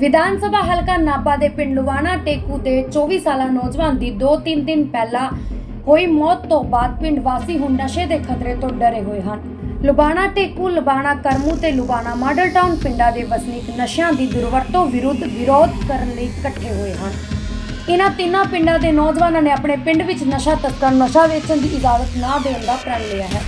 ਵਿਧਾਨ ਸਭਾ ਹਲਕਾ ਨਾਭਾ ਦੇ ਪਿੰਡ ਲੁਵਾਣਾ ਟੇਕੂ ਦੇ 24 ਸਾਲਾ ਨੌਜਵਾਨ ਦੀ 2-3 ਦਿਨ ਪਹਿਲਾਂ ਹੋਈ ਮੌਤ ਤੋਂ ਬਾਅਦ ਪਿੰਡ ਵਾਸੀ ਹੁਣ ਨਸ਼ੇ ਦੇ ਖਤਰੇ ਤੋਂ ਡਰੇ ਹੋਏ ਹਨ। ਲੁਬਾਣਾ ਟੇਕੂ, ਲੁਬਾਣਾ ਕਰਮੂ ਤੇ ਲੁਬਾਣਾ ਮਾਡਲ ਟਾਊਨ ਪਿੰਡਾਂ ਦੇ ਵਸਨੀਕ ਨਸ਼ਿਆਂ ਦੀ ਦੁਰਵਰਤੋਂ ਵਿਰੁੱਧ ਵਿਰੋਧ ਕਰਨ ਲਈ ਇਕੱਠੇ ਹੋਏ ਹਨ। ਇਹਨਾਂ ਤਿੰਨਾਂ ਪਿੰਡਾਂ ਦੇ ਨੌਜਵਾਨਾਂ ਨੇ ਆਪਣੇ ਪਿੰਡ ਵਿੱਚ ਨਸ਼ਾ ਤਸਕਰ ਨਸ਼ਾ ਵੇਚਣ ਦੀ ਇਜਾਜ਼ਤ ਨਾ ਦੇਣ ਦਾ ਪ੍ਰਣ ਲਿਆ ਹੈ।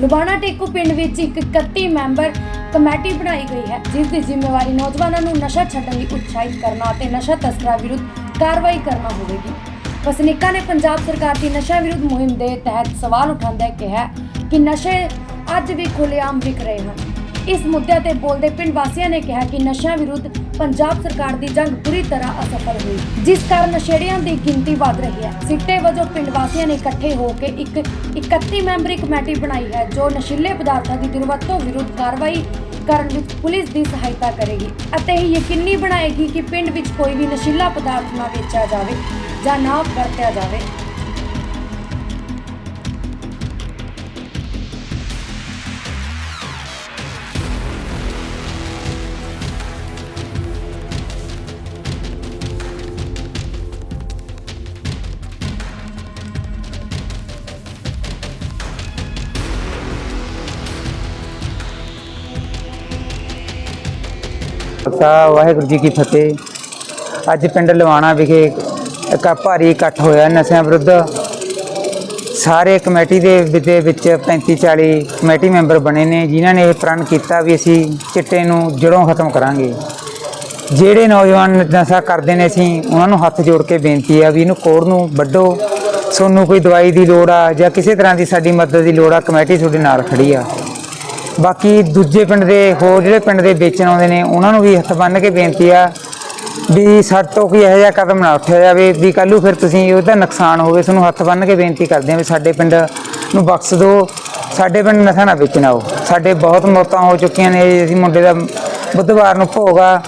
ਲੁਬਾਣਾ ਟੇਕੂ ਪਿੰਡ ਵਿੱਚ ਇੱਕ 31 ਮੈਂਬਰ ਕਮੇਟੀ ਬਣਾਈ ਗਈ ਹੈ, ਜਿਸ ਦੀ ਜ਼ਿੰਮੇਵਾਰੀ ਨੌਜਵਾਨਾਂ ਨੂੰ ਨਸ਼ਾ ਛੱਡਣ ਲਈ ਉਤਸ਼ਾਹਿਤ ਕਰਨਾ ਅਤੇ ਨਸ਼ਾ ਤਸਕਰਾਂ ਵਿਰੁੱਧ ਕਾਰਵਾਈ ਕਰਨਾ ਹੋਵੇਗੀ। ਵਸਨੀਕਾਂ ਨੇ ਪੰਜਾਬ ਸਰਕਾਰ ਦੀ ਨਸ਼ਾ ਵਿਰੁੱਧ ਮੁਹਿੰਮ ਦੇ ਤਹਿਤ ਸਵਾਲ ਉਠਾਉਂਦਿਆਂ ਕਿਹਾ ਕਿ ਨਸ਼ੇ ਅੱਜ ਵੀ ਖੁੱਲ੍ਹੇਆਮ ਵਿਕ ਰਹੇ ਹਨ। ਇਸ ਮੁੱਦੇ ਤੇ ਬੋਲਦੇ ਪਿੰਡ ਵਾਸੀਆਂ ਨੇ ਕਿਹਾ ਕਿ ਨਸ਼ਿਆਂ ਵਿਰੁੱਧ ਪੰਜਾਬ ਸਰਕਾਰ ਦੀ ਜੰਗ ਪੂਰੀ ਤਰ੍ਹਾਂ ਅਸਫਲ ਹੋਈ, ਜਿਸ ਕਾਰਨ ਨਸ਼ੇੜੀਆਂ ਦੀ ਗਿਣਤੀ ਵਧ ਰਹੀ ਹੈ। ਸਿੱਟੇ ਵਜੋਂ ਪਿੰਡ ਵਾਸੀਆਂ ਨੇ ਇਕੱਠੇ ਹੋ ਕੇ ਇੱਕ 31 ਮੈਂਬਰੀ ਕਮੇਟੀ ਬਣਾਈ ਹੈ, ਜੋ ਨਸ਼ੀਲੇ ਪਦਾਰਥਾਂ ਦੀ ਦੁਰਵਰਤੋਂ ਵਿਰੁੱਧ ਕਾਰਵਾਈ ਕਰਨ ਵਿੱਚ ਪੁਲਿਸ ਦੀ ਸਹਾਇਤਾ ਕਰੇਗੀ ਅਤੇ ਇਹ ਯਕੀਨੀ ਬਣਾਏਗੀ ਕਿ ਪਿੰਡ ਵਿੱਚ ਕੋਈ ਵੀ ਨਸ਼ੀਲਾ ਪਦਾਰਥ ਨਾ ਵੇਚਿਆ ਜਾਵੇ ਜਾਂ ਨਾ ਵਰਤਿਆ ਜਾਵੇ। ਖਾਲਸਾ ਵਾਹਿਗੁਰੂ ਜੀ ਕੀ ਫਤਿਹ। ਅੱਜ ਪਿੰਡ ਲਵਾਣਾ ਵਿਖੇ ਇੱਕ ਭਾਰੀ ਇਕੱਠ ਹੋਇਆ ਨਸ਼ਿਆਂ ਵਿਰੁੱਧ। ਸਾਰੇ ਕਮੇਟੀ ਦੇ ਵਿਦੇ ਵਿੱਚ 35 40 ਕਮੇਟੀ ਮੈਂਬਰ ਬਣੇ ਨੇ, ਜਿਨ੍ਹਾਂ ਨੇ ਇਹ ਪ੍ਰਣ ਕੀਤਾ ਵੀ ਅਸੀਂ ਚਿੱਟੇ ਨੂੰ ਜੜੋਂ ਖਤਮ ਕਰਾਂਗੇ। ਜਿਹੜੇ ਨੌਜਵਾਨ ਨਸ਼ਾ ਕਰਦੇ ਨੇ ਅਸੀਂ, ਉਹਨਾਂ ਨੂੰ ਹੱਥ ਜੋੜ ਕੇ ਬੇਨਤੀ ਆ ਵੀ ਇਹਨੂੰ ਕੋੜ ਨੂੰ ਵੱਢੋ। ਤੁਹਾਨੂੰ ਕੋਈ ਦਵਾਈ ਦੀ ਲੋੜ ਆ ਜਾਂ ਕਿਸੇ ਤਰ੍ਹਾਂ ਦੀ ਸਾਡੀ ਮਦਦ ਦੀ ਲੋੜ ਆ, ਕਮੇਟੀ ਤੁਹਾਡੇ ਨਾਲ ਖੜੀ ਆ। ਬਾਕੀ ਦੂਜੇ ਪਿੰਡ ਦੇ, ਹੋਰ ਜਿਹੜੇ ਪਿੰਡ ਦੇ ਵੇਚਣ ਆਉਂਦੇ ਨੇ, ਉਹਨਾਂ ਨੂੰ ਵੀ ਹੱਥ ਬੰਨ੍ਹ ਕੇ ਬੇਨਤੀ ਆ ਵੀ ਸਾਡੇ ਤੋਂ ਕੋਈ ਇਹੋ ਜਿਹਾ ਕਦਮ ਨਾ ਉੱਠਿਆ ਜਾਵੇ, ਵੀ ਕੱਲ੍ਹ ਫਿਰ ਤੁਸੀਂ ਉਹਦਾ ਨੁਕਸਾਨ ਹੋਵੇ, ਤੁਹਾਨੂੰ ਹੱਥ ਬੰਨ੍ਹ ਕੇ ਬੇਨਤੀ ਕਰਦੇ ਆ ਵੀ ਸਾਡੇ ਪਿੰਡ ਨੂੰ ਬਖਸ਼ ਦਿਓ, ਸਾਡੇ ਪਿੰਡ ਨਸ਼ਾ ਨਾ ਵੇਚਣਾ ਆਓ। ਸਾਡੇ ਬਹੁਤ ਮੌਤਾਂ ਹੋ ਚੁੱਕੀਆਂ ਨੇ, ਅਸੀਂ ਮੁੰਡੇ ਦਾ ਬੁੱਧਵਾਰ ਨੂੰ ਭੋਗਾ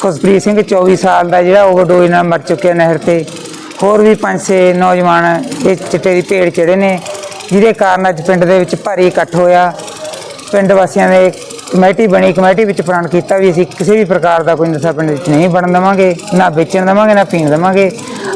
ਖੁਸ਼ਪ੍ਰੀਤ ਸਿੰਘ 24 ਸਾਲ ਦਾ ਜਿਹੜਾ ਓਵਰਡੋਜ਼ ਨਾਲ ਮਰ ਚੁੱਕਿਆ ਨਹਿਰ ਤੇ। ਹੋਰ ਵੀ ਪੰਜ ਛੇ ਨੌਜਵਾਨ ਇਹ ਚਿੱਟੇ ਦੀ ਭੇੜ ਚੜੇ ਨੇ, ਜਿਹਦੇ ਕਾਰਨ ਅੱਜ ਪਿੰਡ ਦੇ ਵਿੱਚ ਭਾਰੀ ਇਕੱਠ ਹੋਇਆ। ਪਿੰਡ ਵਾਸੀਆਂ ਨੇ ਕਮੇਟੀ ਬਣੀ ਕਮੇਟੀ ਵਿੱਚ ਪ੍ਰਣ ਕੀਤਾ ਵੀ ਅਸੀਂ ਕਿਸੇ ਵੀ ਪ੍ਰਕਾਰ ਦਾ ਕੋਈ ਨਸ਼ਾ ਪਿੰਡ ਵਿੱਚ ਨਹੀਂ ਬਣਨ ਦੇਵਾਂਗੇ ਨਾ ਵੇਚਣ ਦੇਵਾਂਗੇ ਨਾ ਪੀਣ ਦੇਵਾਂਗੇ।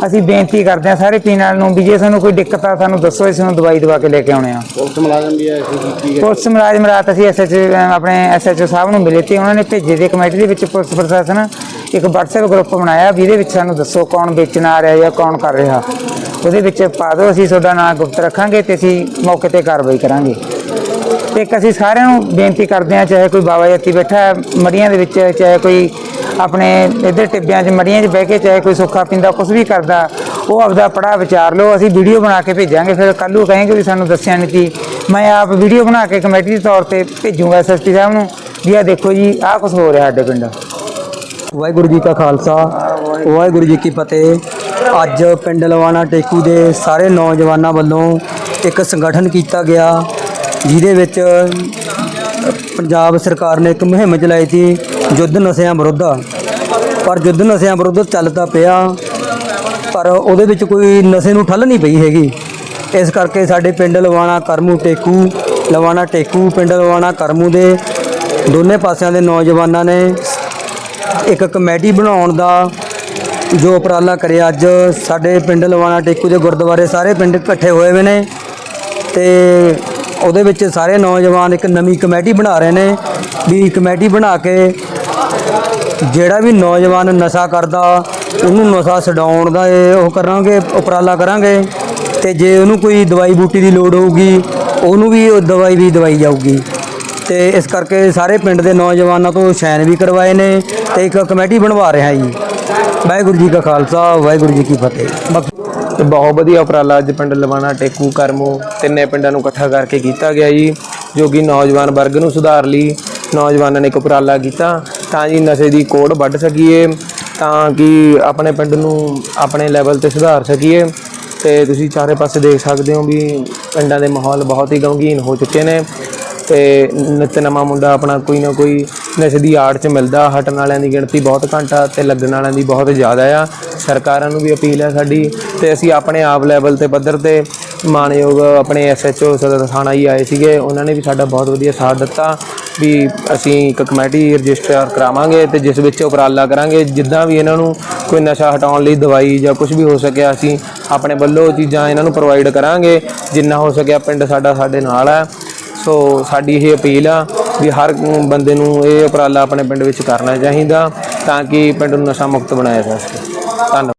ਅਸੀਂ ਬੇਨਤੀ ਕਰਦੇ ਹਾਂ ਸਾਰੇ ਪੀਣ ਵਾਲਿਆਂ ਨੂੰ ਵੀ ਜੇ ਸਾਨੂੰ ਕੋਈ ਦਿੱਕਤ ਆ ਸਾਨੂੰ ਦੱਸੋ ਅਸੀਂ ਨੂੰ ਦਵਾਈ ਦਵਾ ਕੇ ਲੈ ਕੇ ਆਉਣੇ ਆ ਪੁਲਿਸ ਮੁਲਾਜ਼ਮ ਵੀ ਆਏ ਸੀ ਕੀ ਪੁਲਿਸ ਮੁਲਾਜ਼ਮ ਰਾਤ ਅਸੀਂ ਐਸਐਚ ਆਪਣੇ ਐਸਐਚਓ ਸਾਹਿਬ ਨੂੰ ਮਿਲੇ ਤੇ ਉਹਨਾਂ ਨੇ ਭੇਜੇ ਦੇ ਕਮੇਟੀ ਦੇ ਵਿੱਚ ਪੁਲਿਸ ਪ੍ਰਸ਼ਾਸਨ। ਇੱਕ WhatsApp ਗਰੁੱਪ ਬਣਾਇਆ ਵੀ ਇਹਦੇ ਵਿੱਚ ਸਾਨੂੰ ਦੱਸੋ ਕੌਣ ਵੇਚਣ ਆ ਰਿਹਾ ਜਾਂ ਕੌਣ ਕਰ ਰਿਹਾ। ਉਹਦੇ ਵਿੱਚ ਪਾ ਦਿਓ ਅਸੀਂ ਤੁਹਾਡਾ ਨਾਮ ਗੁਪਤ ਰੱਖਾਂਗੇ ਤੇ ਅਸੀਂ ਮੌਕੇ ਤੇ ਕਾਰਵਾਈ ਕਰਾਂਗੇ। ਤੇ ਇੱਕ ਅਸੀਂ ਸਾਰਿਆਂ ਨੂੰ ਬੇਨਤੀ ਕਰਦੇ ਹਾਂ, ਚਾਹੇ ਕੋਈ ਬਾਬਾ ਜੱਤੀ ਬੈਠਾ ਹੈ ਮੜੀਆਂ ਦੇ ਵਿੱਚ, ਚਾਹੇ ਕੋਈ ਆਪਣੇ ਇੱਧਰ ਟਿੱਬਿਆਂ 'ਚ ਮੜੀਆਂ 'ਚ ਬਹਿ ਕੇ, ਚਾਹੇ ਕੋਈ ਸੁੱਖਾ ਪੀਂਦਾ ਕੁਝ ਵੀ ਕਰਦਾ, ਉਹ ਆਪਦਾ ਪੜਾ ਵਿਚਾਰ ਲਓ, ਅਸੀਂ ਵੀਡੀਓ ਬਣਾ ਕੇ ਭੇਜਾਂਗੇ, ਫਿਰ ਕੱਲ੍ਹ ਨੂੰ ਕਹਾਂਗੇ ਵੀ ਸਾਨੂੰ ਦੱਸਿਆ ਨਹੀਂ ਸੀ। ਮੈਂ ਆਪ ਵੀਡੀਓ ਬਣਾ ਕੇ ਕਮੇਟੀ ਦੇ ਤੌਰ ਤੇ ਭੇਜੂਗਾ ਐਸਐਸਪੀ ਸਾਹਿਬ ਨੂੰ, ਵੀ ਆਹ ਦੇਖੋ ਜੀ, ਆਹ ਕੁਝ ਹੋ ਰਿਹਾ ਸਾਡੇ ਪਿੰਡ। ਵਾਹਿਗੁਰੂ ਜੀ ਕਾ ਖਾਲਸਾ, ਵਾਹਿਗੁਰੂ ਜੀ ਕੀ ਫਤਿਹ। ਅੱਜ ਪਿੰਡ ਲਵਾਣਾ ਟੇਕੂ ਦੇ ਸਾਰੇ ਨੌਜਵਾਨਾਂ ਵੱਲੋਂ ਇੱਕ ਸੰਗਠਨ ਕੀਤਾ ਗਿਆ। ਜਿਹਦੇ ਵਿੱਚ ਪੰਜਾਬ ਸਰਕਾਰ ਨੇ ਇੱਕ ਮੁਹਿੰਮ ਚਲਾਈ ਸੀ ਯੁੱਧ ਨਸ਼ਿਆਂ ਵਿਰੁੱਧ। ਪਰ ਯੁੱਧ ਨਸ਼ਿਆਂ ਵਿਰੁੱਧ ਚੱਲਦਾ ਪਿਆ, ਪਰ ਉਹਦੇ ਵਿੱਚ ਕੋਈ ਨਸ਼ੇ ਨੂੰ ਠੱਲ ਨਹੀਂ ਪਈ ਹੈਗੀ। ਇਸ ਕਰਕੇ ਸਾਡੇ ਪਿੰਡ ਲਵਾਣਾ ਕਰਮੂ ਟੇਕੂ, ਲਵਾਣਾ ਟੇਕੂ ਪਿੰਡ ਲਵਾਣਾ ਕਰਮੂ ਦੇ ਦੋਨੇ ਪਾਸਿਆਂ ਦੇ ਨੌਜਵਾਨਾਂ ਨੇ ਇੱਕ ਕਮੇਟੀ ਬਣਾਉਣ ਦਾ ਜੋ ਉਪਰਾਲਾ ਕਰਿਆ। ਅੱਜ ਸਾਡੇ ਪਿੰਡ ਲਵਾਣਾ ਟੇਕੂ ਦੇ ਗੁਰਦੁਆਰੇ ਸਾਰੇ ਪਿੰਡ ਇਕੱਠੇ ਹੋਏ ਹੋਏ ਨੇ ਤੇ ਉਹਦੇ ਵਿੱਚ ਸਾਰੇ ਨੌਜਵਾਨ ਇੱਕ ਨਵੀਂ ਕਮੇਟੀ ਬਣਾ ਰਹੇ ਨੇ, ਵੀ ਕਮੇਟੀ ਬਣਾ ਕੇ ਜਿਹੜਾ ਵੀ ਨੌਜਵਾਨ ਨਸ਼ਾ ਕਰਦਾ, ਉਹਨੂੰ ਨਸ਼ਾ ਛਡਾਉਣ ਦਾ ਇਹ ਉਹ ਕਰਾਂਗੇ, ਉਪਰਾਲਾ ਕਰਾਂਗੇ ਤੇ ਜੇ ਉਹਨੂੰ ਕੋਈ ਦਵਾਈ ਬੂਟੀ ਦੀ ਲੋੜ ਹੋਊਗੀ, ਉਹਨੂੰ ਵੀ ਉਹ ਦਵਾਈ ਵੀ ਦਵਾਈ ਜਾਊਗੀ। ਤੇ ਇਸ ਕਰਕੇ ਸਾਰੇ ਪਿੰਡ ਦੇ ਨੌਜਵਾਨਾਂ ਤੋਂ ਸ਼ੈਨ ਵੀ ਕਰਵਾਏ ਨੇ ਤੇ ਇੱਕ ਕਮੇਟੀ ਬਣਵਾ ਰਿਹਾ ਜੀ। ਵਾਹਿਗੁਰੂ ਜੀ ਕਾ ਖਾਲਸਾ, ਵਾਹਿਗੁਰੂ ਜੀ ਕੀ ਫਤਿਹ। ਬਾਕੀ ਤੇ ਬਹੁਤ ਵਧੀਆ ਉਪਰਾਲਾ ਅੱਜ ਪਿੰਡ ਲਵਾਣਾ, ਟੇਕੂ, ਕਰਮੂ ਤਿੰਨੇ ਪਿੰਡਾਂ ਨੂੰ ਇਕੱਠਾ ਕਰਕੇ ਕੀਤਾ ਗਿਆ ਜੀ, ਜੋ ਕਿ ਨੌਜਵਾਨ ਵਰਗ ਨੂੰ ਸੁਧਾਰ ਲਈ ਨੌਜਵਾਨਾਂ ਨੇ ਇੱਕ ਉਪਰਾਲਾ ਕੀਤਾ। ਤਾਂ ਜੀ ਨਸ਼ੇ ਦੀ ਕੋੜ ਵੱਢ ਸਕੀਏ, ਤਾਂ ਕਿ ਆਪਣੇ ਪਿੰਡ ਨੂੰ ਆਪਣੇ ਲੈਵਲ ਤੇ ਸੁਧਾਰ ਸਕੀਏ। ਤੇ ਤੁਸੀਂ ਚਾਰੇ ਪਾਸੇ ਦੇਖ ਸਕਦੇ ਹੋ ਵੀ ਪਿੰਡਾਂ ਦੇ ਮਾਹੌਲ ਬਹੁਤ ਹੀ ਗਮਗੀਨ ਹੋ ਚੁੱਕੇ ਨੇ। ਤੇ ਨਿੱਤ ਨਵਾਂ ਮੁੰਡਾ ਆਪਣਾ ਕੋਈ ਨਾ ਕੋਈ ਨਸ਼ੇ ਦੀ ਆੜ 'ਚ ਮਿਲਦਾ, ਹਟਣ ਵਾਲਿਆਂ ਦੀ ਗਿਣਤੀ ਬਹੁਤ ਘੱਟ ਆ ਤੇ ਲੱਗਣ ਵਾਲਿਆਂ ਦੀ ਬਹੁਤ ਜ਼ਿਆਦਾ ਆ। ਸਰਕਾਰਾਂ ਨੂੰ ਵੀ ਅਪੀਲ ਹੈ ਸਾਡੀ ਤੇ ਅਸੀਂ ਆਪਣੇ ਆਪ ਲੈਵਲ ਤੇ ਪੱਧਰ ਤੇ ਮਾਨਯੋਗ ਆਪਣੇ ਐਸਐਚਓ ਸਦਰ ਥਾਣਾ ਹੀ ਆਏ ਸੀਗੇ। ਉਹਨਾਂ ਨੇ ਵੀ ਸਾਡਾ ਬਹੁਤ ਵਧੀਆ ਸਾਥ ਦਿੱਤਾ ਵੀ ਅਸੀਂ ਇੱਕ ਕਮੇਟੀ ਰਜਿਸਟਰ ਕਰਾਵਾਂਗੇ ਤੇ ਜਿਸ ਵਿੱਚ ਉਪਰਾਲਾ ਕਰਾਂਗੇ। ਜਿੱਦਾਂ ਵੀ ਇਹਨਾਂ ਨੂੰ ਕੋਈ ਨਸ਼ਾ ਹਟਾਉਣ ਲਈ ਦਵਾਈ ਜਾਂ ਕੁਝ ਵੀ ਹੋ ਸਕਿਆ, ਅਸੀਂ ਆਪਣੇ ਵੱਲੋਂ ਚੀਜ਼ਾਂ ਇਹਨਾਂ ਨੂੰ ਪ੍ਰੋਵਾਈਡ ਕਰਾਂਗੇ। ਜਿੰਨਾ ਹੋ ਸਕਿਆ ਪਿੰਡ ਸਾਡਾ ਸਾਡੇ ਨਾਲ ਹੈ। ਸੋ ਸਾਡੀ ਇਹ ਅਪੀਲ ਆ ਵੀ ਹਰ ਬੰਦੇ ਨੂੰ ਇਹ ਉਪਰਾਲਾ ਆਪਣੇ ਪਿੰਡ ਵਿੱਚ ਕਰਨਾ ਚਾਹੀਦਾ ਤਾਂ ਕਿ ਪਿੰਡ ਨੂੰ ਨਸ਼ਾ ਮੁਕਤ ਬਣਾਇਆ ਜਾ ਸਕੇ। ਧੰਨਵਾਦ।